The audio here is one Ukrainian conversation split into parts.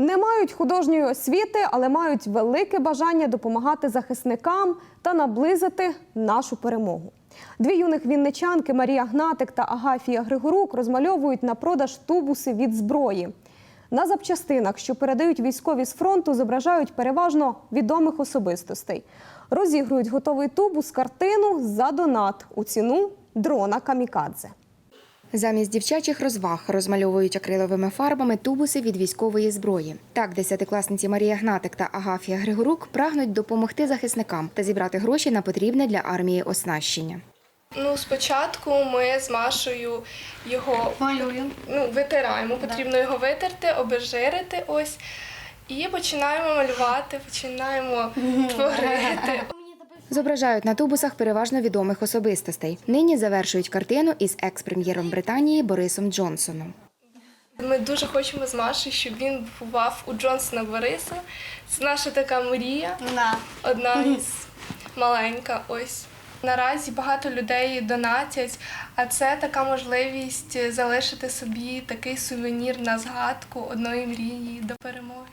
Не мають художньої освіти, але мають велике бажання допомагати захисникам та наблизити нашу перемогу. Дві юних вінничанки Марія Гнатик та Агафія Григорук розмальовують на продаж тубуси від зброї. На запчастинах, що передають військові з фронту, зображають переважно відомих особистостей. Розігрують готовий тубус картину за донат у ціну дрона Камікадзе. Замість дівчачих розваг розмальовують акриловими фарбами тубуси від військової зброї. Так, десятикласниці Марія Гнатик та Агафія Григорук прагнуть допомогти захисникам та зібрати гроші на потрібне для армії оснащення. Ну, спочатку ми з Машою його Малюємо. ну, витираємо. Потрібно його витерти, обезжирити ось. І починаємо малювати, починаємо творити. Зображають на тубусах переважно відомих особистостей. Нині завершують картину із екс-прем'єром Британії Борисом Джонсоном. Ми дуже хочемо з Машею, щоб він бував у Джонсона Бориса. Це наша така мрія, На. одна із маленька. Ось. Наразі багато людей донатять, а це така можливість залишити собі такий сувенір на згадку одної мрії до перемоги.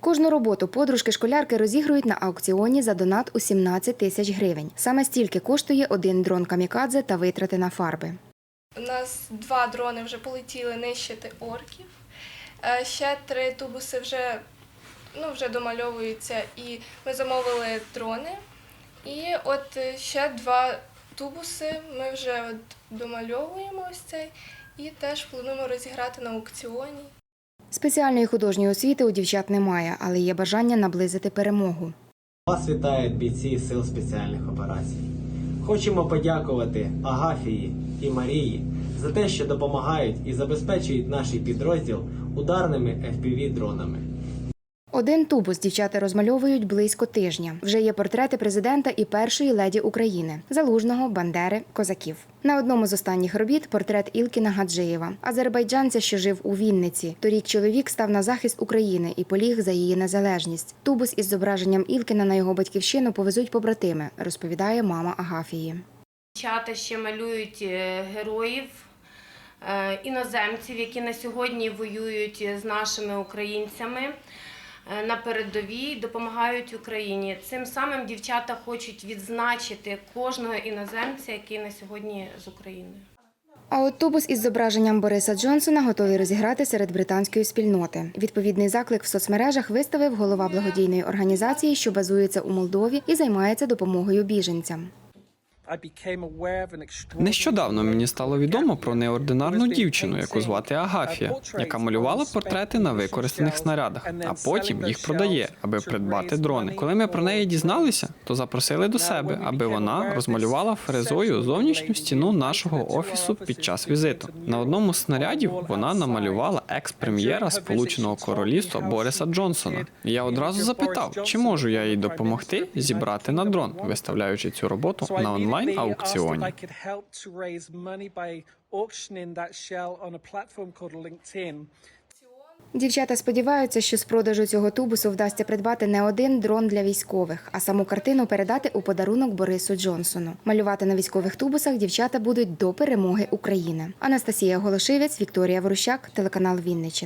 Кожну роботу подружки школярки розігрують на аукціоні за донат у 17 тисяч гривень. Саме стільки коштує один дрон камікадзе та витрати на фарби. У нас два дрони вже полетіли нищити орків. Е, Ще три тубуси вже, ну, вже домальовуються, і ми замовили дрони. І от е, ще два тубуси ми вже от домальовуємо ось цей і теж плануємо розіграти на аукціоні. Спеціальної художньої освіти у дівчат немає, але є бажання наблизити перемогу. Вас вітають бійці Сил спеціальних операцій. Хочемо подякувати Агафії і Марії за те, що допомагають і забезпечують наш підрозділ ударними FPV-дронами. Один тубус дівчата розмальовують близько тижня. Вже є портрети президента і першої леді України Залужного, Бандери, Козаків. На одному з останніх робіт портрет Ілкіна Гаджиєва, азербайджанця, що жив у Вінниці. Торік чоловік став на захист України і поліг за її незалежність. Тубус із зображенням Ілкіна на його батьківщину повезуть побратими, розповідає мама Агафії. Дівчата ще малюють е, героїв, е, іноземців, які на сьогодні воюють з нашими українцями на передовій, допомагають Україні. Цим самим дівчата хочуть відзначити кожного іноземця, який на сьогодні з Україною. А із зображенням Бориса Джонсона готові розіграти серед британської спільноти. Відповідний заклик в соцмережах виставив голова благодійної організації, що базується у Молдові і займається допомогою біженцям. Нещодавно мені стало відомо про неординарну дівчину, яку звати Агафія, яка малювала портрети на використаних снарядах, а потім їх продає, аби придбати дрони. Коли ми про неї дізналися, то запросили до себе, аби вона розмалювала фрезою зовнішню стіну нашого офісу під час візиту. На одному з снарядів вона намалювала екс-прем'єра Сполученого Королівства Бориса Джонсона. Я одразу запитав, чи можу я їй допомогти зібрати на дрон, виставляючи цю роботу на онлайн аукціоні. Дівчата сподіваються, що з продажу цього тубусу вдасться придбати не один дрон для військових, а саму картину передати у подарунок Борису Джонсону. Малювати на військових тубусах дівчата будуть до перемоги України. Анастасія Голошивець, Вікторія Ворущак, телеканал Вінниччина.